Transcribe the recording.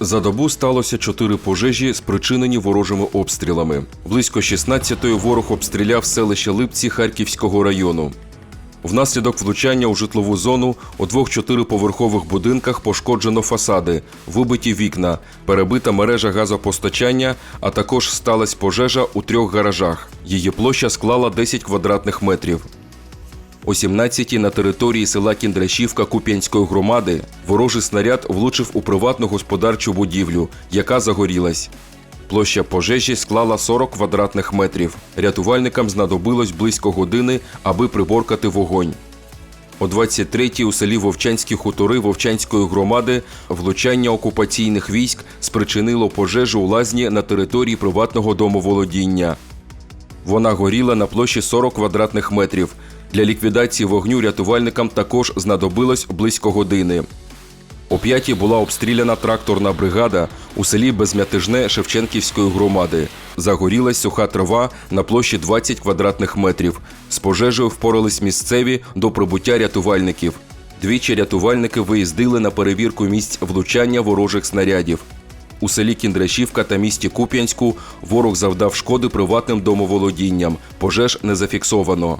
За добу сталося чотири пожежі, спричинені ворожими обстрілами. Близько 16-ї ворог обстріляв селище Липці Харківського району. Внаслідок влучання у житлову зону у двох чотириповерхових будинках пошкоджено фасади, вибиті вікна, перебита мережа газопостачання, а також сталася пожежа у трьох гаражах. Її площа склала 10 квадратних метрів. О 17-й на території села Кіндрашівка Куп'янської громади ворожий снаряд влучив у приватну господарчу будівлю, яка загорілась. Площа пожежі склала 40 квадратних метрів. Рятувальникам знадобилось близько години, аби приборкати вогонь. О 23-й у селі Вовчанські хутори Вовчанської громади влучання окупаційних військ спричинило пожежу у лазні на території приватного домоволодіння. Вона горіла на площі 40 квадратних метрів. Для ліквідації вогню рятувальникам також знадобилось близько години. О п'ятій була обстріляна тракторна бригада у селі Безмятежне Шевченківської громади. Загорілась суха трава на площі 20 квадратних метрів. З пожежею впорались місцеві до прибуття рятувальників. Двічі рятувальники виїздили на перевірку місць влучання ворожих снарядів. У селі Кіндрашівка та місті Куп'янську ворог завдав шкоди приватним домоволодінням. Пожеж не зафіксовано.